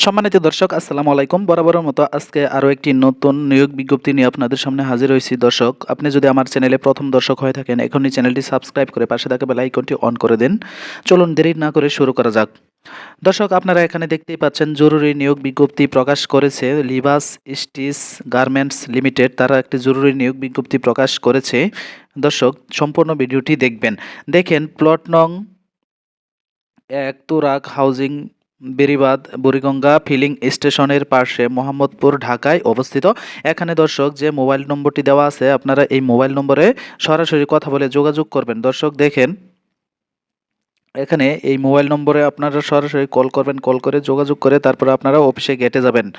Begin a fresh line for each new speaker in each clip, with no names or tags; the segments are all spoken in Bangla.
সম্মানিত দর্শক, আসসালামু আলাইকুম। বরাবরের মতো আজকে আরও একটি নতুন নিয়োগ বিজ্ঞপ্তি নিয়ে আপনাদের সামনে হাজির হয়েছি। দর্শক, আপনি যদি আমার চ্যানেলে প্রথম দর্শক হয়ে থাকেন, এখনই চ্যানেলটি সাবস্ক্রাইব করে পাশে থাকা বেল আইকনটি অন করে দিন। চলুন দেরি না করে শুরু করা যাক। দর্শক, আপনারা এখানে দেখতেই পাচ্ছেন, জরুরি নিয়োগ বিজ্ঞপ্তি প্রকাশ করেছে লিবাস স্টিচ গার্মেন্টস লিমিটেড। তারা একটি জরুরি নিয়োগ বিজ্ঞপ্তি প্রকাশ করেছে। দর্শক, সম্পূর্ণ ভিডিওটি দেখবেন। দেখেন প্লট নং এক তুরাক হাউজিং বেরিবাদ, বুড়িগঙ্গা ফিলিং স্টেশনের পাশে মোহাম্মদপুর, ঢাকায় অবস্থিত। এখানে দর্শক যে মোবাইল নম্বরটি দেওয়া আছে, আপনারা এই মোবাইল নম্বরে সরাসরি কথা বলে যোগাযোগ করবেন। দর্শক দেখেন, এখানে এই মোবাইল নম্বরে আপনারা সরাসরি কল করবেন, কল করে যোগাযোগ করে তারপরে আপনারা অফিসে গেটে যাবেন।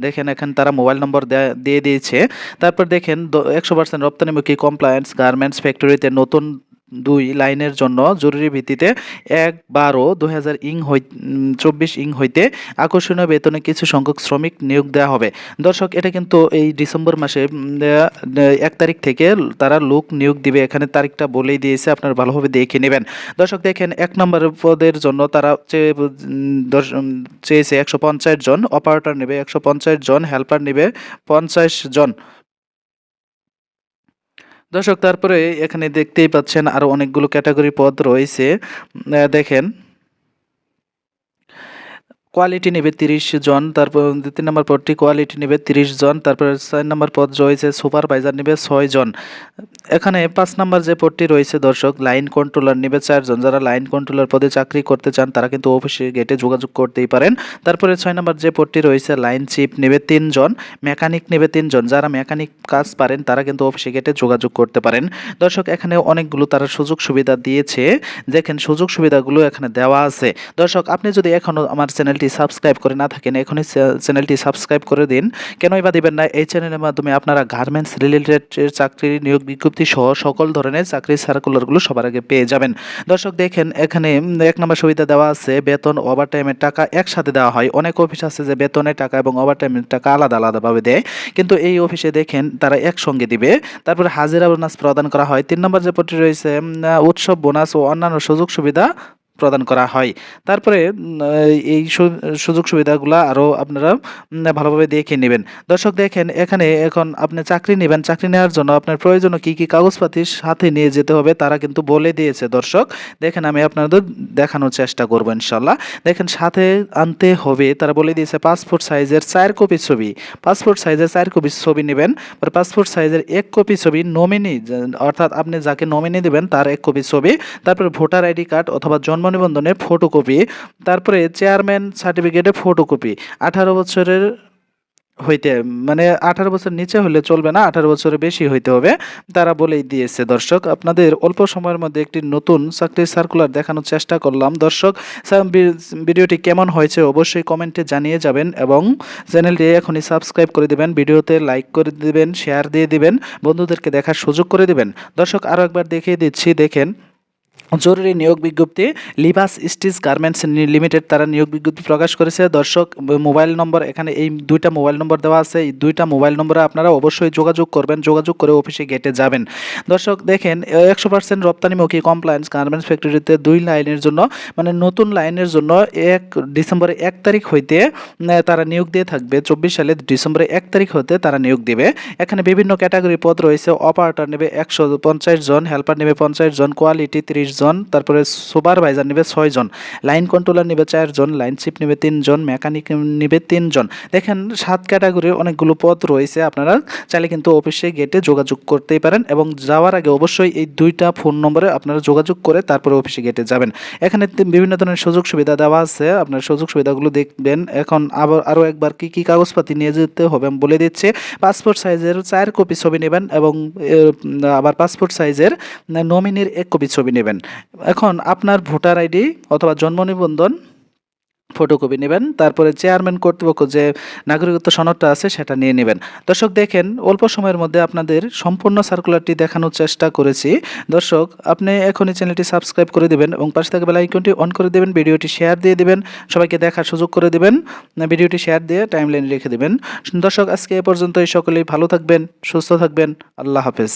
দেখেন, এখানে তারা মোবাইল নম্বর দেয়া- দিয়ে দিয়েছে। তারপর দেখেন একশো পার্সেন্ট রপ্তানিমুখী কমপ্লায়েন্স গার্মেন্টস ফ্যাক্টরিতে নতুন দুই লাইনের জন্য জরুরি ভিত্তিতে এক বারো দু ইং হই চব্বিশ ইং হইতে আকর্ষণীয় বেতনে কিছু সংখ্যক শ্রমিক নিয়োগ দেওয়া হবে। দর্শক, এটা কিন্তু এই ডিসেম্বর মাসে এক তারিখ থেকে তারা লোক নিয়োগ দিবে। এখানে তারিখটা বলেই দিয়েছে, আপনারা ভালোভাবে দেখে নেবেন। দর্শক, দেখেন, এক নম্বর পদের জন্য তারা চেয়েছে একশো পঞ্চাশ জন অপারেটর নেবে একশো পঞ্চাশ জন হেল্পার নেবে পঞ্চাশ জন। দর্শক তারপরে এখানে দেখতেই পাচ্ছেন আরও অনেকগুলো ক্যাটাগরি পদ রয়েছে। দেখেন কোয়ালিটি নেবে তিরিশ জন, তারপর তিন নম্বর পদটি কোয়ালিটি নেবে তিরিশ জন, তারপরে চার নম্বর পদ রয়েছে সুপারভাইজার নেবে ছয় জন। এখানে পাঁচ নম্বর যে পদটি রয়েছে দর্শক, লাইন কন্ট্রোলার নেবে চারজন যারা লাইন কন্ট্রোলার পদে চাকরি করতে চান, তারা কিন্তু অফিসে গেটে যোগাযোগ করতেই পারেন। তারপরে ছয় নম্বর যে পদটি রয়েছে, লাইন চিপ নেবে তিনজন মেকানিক নেবে তিনজন যারা মেকানিক কাজ পারেন, তারা কিন্তু অফিসে গেটে যোগাযোগ করতে পারেন। দর্শক, এখানে অনেকগুলো তারা সুযোগ সুবিধা দিয়েছে। দেখেন, সুযোগ সুবিধাগুলো এখানে দেওয়া আছে। দর্শক, আপনি যদি এখনও আমার চ্যানেলটি সাবস্ক্রাইব করে না থাকেন, এখনই চ্যানেলটি সাবস্ক্রাইব করে দিন। কেনই বা দিবেন না, এই চ্যানেলের মাধ্যমে আপনারা গার্মেন্টস রিলেটেড চাকরির নিয়োগ বিজ্ঞপ্তি সহ সকল ধরনের চাকরির সার্কুলারগুলো সবার আগে পেয়ে যাবেন। দর্শক, দেখেন, এখানে এক নম্বর সুবিধা দেওয়া আছে, বেতন ওভারটাইমের টাকা একসাথে দেওয়া হয়। অনেক অফিস আছে যে বেতনের টাকা এবং ওভারটাইমের টাকা আলাদা আলাদাভাবে দেয়। কিন্তু এই অফিসে দেখেন, তারা একসঙ্গে দিবে। তারপরে হাজিরা বোনাস প্রদান করা হয়। তিন নম্বর যে পদটি রয়েছে উৎসব বোনাস ও অন্যান্য সুযোগ সুবিধা প্রদান করা হয়। তারপরে এই সুযোগ সুবিধাগুলো আরও আপনারা ভালোভাবে দেখে নেবেন। দর্শক দেখেন, এখানে এখন আপনি চাকরি নেবেন। চাকরি নেওয়ার জন্য আপনার প্রয়োজনীয় কী কী কাগজপাতির সাথে নিয়ে যেতে হবে তারা কিন্তু বলে দিয়েছে দর্শক। দেখেন আমি আপনাদের দেখানোর চেষ্টা করব ইনশাল্লাহ দেখেন, সাথে আনতে হবে, তারা বলে দিয়েছে পাসপোর্ট সাইজের চার কপি ছবি। পাসপোর্ট সাইজের চার কপি ছবি নেবেন পাসপোর্ট সাইজের এক কপি ছবি নমিনি অর্থাৎ আপনি যাকে নমিনি দেবেন তার এক কপি ছবি। তারপরে ভোটার আইডি কার্ড অথবা জন্ম নিবন্ধনের ফটোকপি তারপরে চেয়ারম্যান সার্টিফিকেটে ফটোকপি আঠারো বছরের হইতে মানে আঠারো বছর নিচে হলে চলবে না, আঠারো বছরের বেশি হইতে হবে। তারা বলেই দিয়েছে, দর্শক, আপনাদের অল্প সময়ের মধ্যে একটি নতুন চাকরির সার্কুলার দেখানোর চেষ্টা করলাম। দর্শক ভিডিওটি কেমন হয়েছে অবশ্যই কমেন্টে জানিয়ে যাবেন এবং চ্যানেলটি এখনই সাবস্ক্রাইব করে দিবেন, ভিডিওতে লাইক করে দিবেন শেয়ার দিয়ে দিবেন, বন্ধুদেরকে দেখার সুযোগ করে দেবেন। দর্শক আরও একবার দেখিয়ে দিচ্ছি, দেখেন জরুরি নিয়োগ বিজ্ঞপ্তি লিভাস স্টিচ গার্মেন্টস লিমিটেড তারা নিয়োগ বিজ্ঞপ্তি প্রকাশ করেছে। দর্শক, মোবাইল নম্বর, এখানে এই দুইটা মোবাইল নম্বর দেওয়া আছে। এই দুইটা মোবাইল নম্বরে আপনারা অবশ্যই যোগাযোগ করবেন। যোগাযোগ করে অফিসে গেটে যাবেন। দর্শক, দেখেন, একশো পার্সেন্ট রপ্তানিমুখী কমপ্লায়েন্স গার্মেন্টস ফ্যাক্টরিতে দুই লাইনের জন্য মানে নতুন লাইনের জন্য এক ডিসেম্বরের এক তারিখ হইতে তারা নিয়োগ দিয়ে থাকবে। চব্বিশ সালে ডিসেম্বরের এক তারিখ হতে তারা নিয়োগ দিবে। এখানে বিভিন্ন ক্যাটাগরি পদ রয়েছে। অপারেটর নেবে একশো পঞ্চাশ জন হেল্পার নেবে পঞ্চাশ জন কোয়ালিটি তিরিশ জন, তারপরে সুপারভাইজার নেবে ছয় জন লাইন কন্ট্রোলার নেবে চারজন, লাইন চিপ নেবে তিনজন, মেকানিক নেবে তিনজন। দেখেন, সাত ক্যাটাগরির অনেকগুলো পদ রয়েছে, আপনারা চাইলে কিন্তু অফিসে গেটে যোগাযোগ করতেই পারেন এবং যাওয়ার আগে অবশ্যই এই দুইটা ফোন নম্বরে আপনারা যোগাযোগ করে তারপরে অফিসে গেটে যাবেন। এখানে বিভিন্ন ধরনের সুযোগ সুবিধা দেওয়া আছে, আপনার সুযোগ সুবিধাগুলো দেখবেন। এখন আবার আরও একবার কি কি কাগজপাতি নিয়ে যেতে হবে বলে দিচ্ছি। পাসপোর্ট সাইজের চার কপি ছবি নেবেন এবং আবার পাসপোর্ট সাইজের নমিনির এক কপি ছবি নেবেন। এখন আপনার ভোটার আইডি অথবা জন্ম নিবন্ধন ফটোকপি নেবেন, তারপরে চেয়ারম্যান কর্তৃপক্ষ যে নাগরিকত্ব সনদটা আছে সেটা নিয়ে নেবেন। দর্শক, দেখেন, অল্প সময়ের মধ্যে আপনাদের সম্পূর্ণ সার্কুলারটি দেখানোর চেষ্টা করেছি। দর্শক, আপনি এখনই চ্যানেলটি সাবস্ক্রাইব করে দেবেন এবং পাশে থাকা বেল আইকনটি অন করে দেবেন, ভিডিওটি শেয়ার দিয়ে দেবেন, সবাইকে দেখার সুযোগ করে দেবেন ভিডিওটি শেয়ার দিয়ে টাইম লাইনে রেখে দেবেন। দর্শক, আজকে এ পর্যন্তই। সকলেই ভালো থাকবেন, সুস্থ থাকবেন। আল্লাহ হাফেজ।